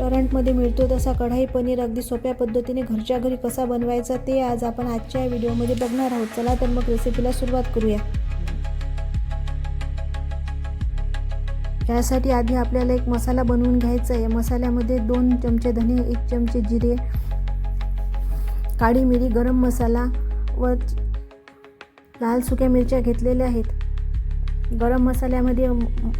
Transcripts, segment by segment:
रेस्टॉरंटमध्ये मिळतो तसा कढाई पनीर अगदी सोप्या पद्धतीने घरच्या घरी कसा बनवायचा ते आज आपण आजच्या व्हिडिओमध्ये बघणार आहोत. चला तर मग रेसिपीला सुरुवात करूया. यासाठी आधी आपल्याला एक मसाला बनवून घ्यायचा आहे. मसाल्यामध्ये दोन चमचे धने एक चमचे जिरे काळी मिरी गरम मसाला व लाल सुक्या मिरच्या घेतलेल्या आहेत. गरम मसाल्यामध्ये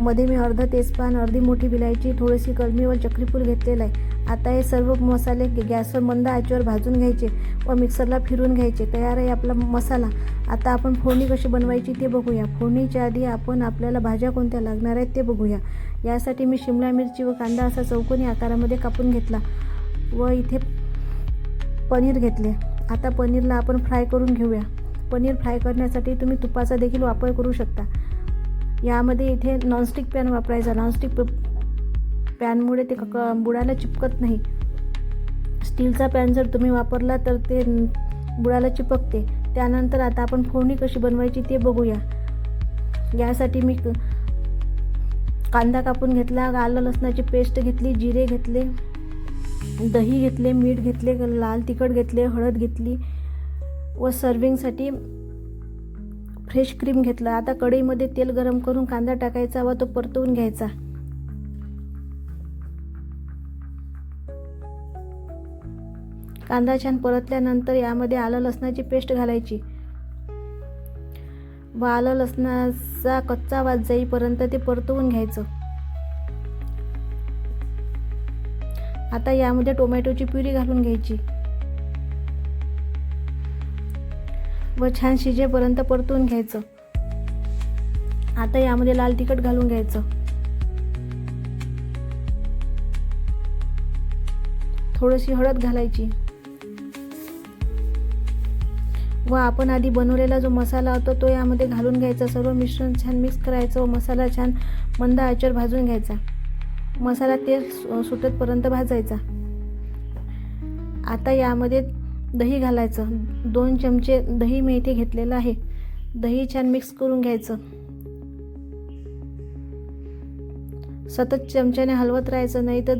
मध्ये मी अर्धा तेजपान अर्धी मोठी विलायची थोडीशी कलमी व चक्रीफूल घेतलेलं आहे. आता हे सर्व मसाले गॅसवर मंद आचेवर भाजून घ्यायचे व मिक्सरला फिरून घ्यायचे. तयार आहे आपला मसाला. आता आपण फोडणी कशी बनवायची ते बघूया. फोडणीच्या आधी आपण आपल्याला भाज्या कोणत्या लागणार आहेत ते बघूया. यासाठी मी शिमला मिरची व कांदा असा चौकोनी आकारामध्ये कापून घेतला व इथे पनीर घेतले. आता पनीरला आपण फ्राय करून घेऊया. पनीर फ्राय करण्यासाठी तुम्ही तुपाचा देखील वापर करू शकता. यामध्ये इथे नॉनस्टिक पॅन वापरायचा. नॉनस्टिक पॅनमुळे ते क बुडाला चिपकत नाही. स्टीलचा पॅन जर तुम्ही वापरला तर ते बुडाला चिपकते. त्यानंतर आता आपण फोडणी कशी बनवायची ते बघूया. यासाठी मी कांदा कापून घेतला आलं लसणाची पेस्ट घेतली जिरे घेतले दही घेतले मीठ घेतले लाल तिखट घेतले हळद घेतली व सर्विंगसाठी फ्रेश क्रीम घेतला. आता कढईमध्ये तेल गरम करून कांदा टाकायचा व तो परतवून घ्यायचा. कांदा छान परतल्यानंतर यामध्ये आलं लसणाची पेस्ट घालायची. व आलं लसणाचा कच्चा वास जाईपर्यंत ते परतवून घ्यायचं. आता यामध्ये टोमॅटोची प्युरी घालून घ्यायची. व छान शिजेपर्यंत परतून घ्यायचं. आता यामध्ये लाल तिखट घालून घ्यायचं. थोडीशी हळद घालायची. व आपण आधी बनवलेला जो मसाला होता तो यामध्ये घालून घ्यायचा. सर्व मिश्रण छान मिक्स करायचं व मसाला छान मंद आचर भाजून घ्यायचा. मसाला तेल सुटतपर्यंत भाजायचा. आता यामध्ये दही घालायचं. दोन चमचे दही मी इथे घेतलेलं आहे. दही छान मिक्स करून घ्यायचं. सतत चमच्याने हलवत राहायचं नाही तर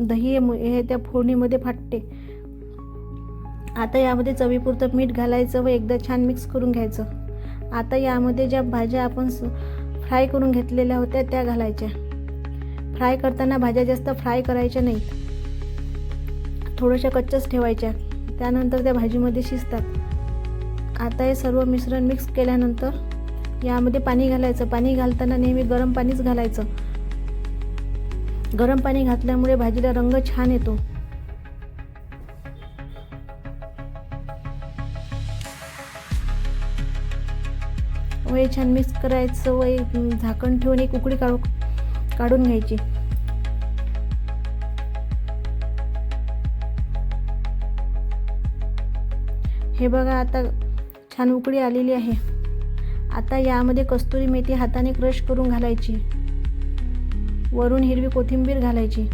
दही हे त्या फोडणीमध्ये फाटते. आता यामध्ये चवीपुरतं मीठ घालायचं व एकदा छान मिक्स करून घ्यायचं. आता यामध्ये ज्या भाज्या आपण फ्राय करून घेतलेल्या होत्या त्या घालायच्या. फ्राय करताना भाज्या जास्त फ्राय करायच्या नाहीत. थोड्याशा कच्च्याच ठेवायच्या. त्यानंतर त्या भाजीमध्ये शिजतात. आता हे सर्व मिश्रण मिक्स केल्यानंतर यामध्ये पाणी घालायचं. पाणी घालताना नेहमी गरम पाणीच घालायचं. गरम पाणी घातल्यामुळे भाजीला रंग छान येतो. वय छान मिक्स करायचं. वय झाकण ठेवून एक उकडी काढू काढून घ्यायची. हे बघा आता छान उकळी आलेली आहे. आता यामध्ये कस्तुरी मेथी हाताने क्रश करून घालायची. वरून हिरवी कोथिंबीर घालायची.